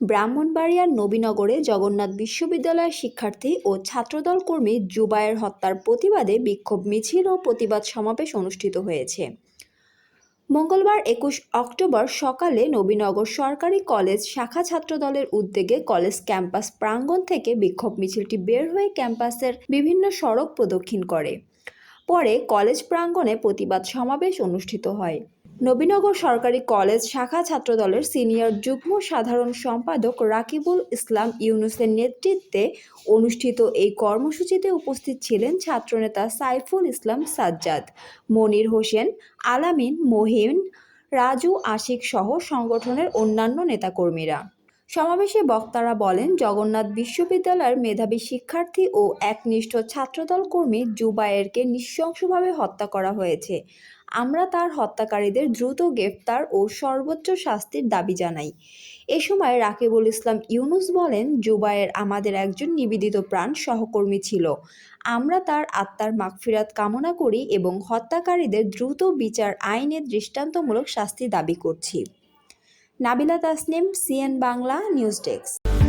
ব্রাহ্মণবাড়িয়ার নবীনগরে জগন্নাথ বিশ্ববিদ্যালয়ের শিক্ষার্থী ও ছাত্রদল কর্মী জুবায়ের হত্যার প্রতিবাদে বিক্ষোভ, মিছিল ও প্রতিবাদ সমাবেশ অনুষ্ঠিত হয়েছে। মঙ্গলবার একুশ অক্টোবর সকালে নবীনগর সরকারি কলেজ শাখা ছাত্রদলের উদ্যোগে কলেজ ক্যাম্পাস প্রাঙ্গণ থেকে বিক্ষোভ, মিছিলটি বের হয়ে ক্যাম্পাসের বিভিন্ন সড়ক প্রদক্ষিণ করে। পরে কলেজ প্রাঙ্গণে প্রতিবাদ সমাবেশ অনুষ্ঠিত হয়। নবীনগর সরকারি কলেজ শাখা ছাত্রদলের সিনিয়র যুগ্ম সাধারণ সম্পাদক রাকিবুল ইসলাম ইউনুসের নেতৃত্বে অনুষ্ঠিত এই কর্মসূচিতে উপস্থিত ছিলেন ছাত্রনেতা সাইফুল ইসলাম সাজ্জাদ, মনির হোসেন, আলামিন, মহিন, রাজু আশিক সহ সংগঠনের অন্যান্য নেতাকর্মীরা। সমাবেশে বক্তারা বলেন, জগন্নাথ বিশ্ববিদ্যালয়ের মেধাবী শিক্ষার্থী ও একনিষ্ঠ ছাত্রদল কর্মী জুবায়েরকে নৃশংসভাবে হত্যা করা হয়েছে। আমরা তার হত্যাকারীদের দ্রুত গ্রেফতার ও সর্বোচ্চ শাস্তির দাবি জানাই। এ সময় রাকিবুল ইসলাম ইউনুস বলেন, জুবায়ের আমাদের একজন নিবেদিত প্রাণ সহকর্মী ছিল। আমরা তার আত্মার মাগফিরাত কামনা করি এবং হত্যাকারীদের দ্রুত বিচার আইনের দৃষ্টান্তমূলক শাস্তি দাবি করছি। Nabila Tasnim CN Bangla news desk.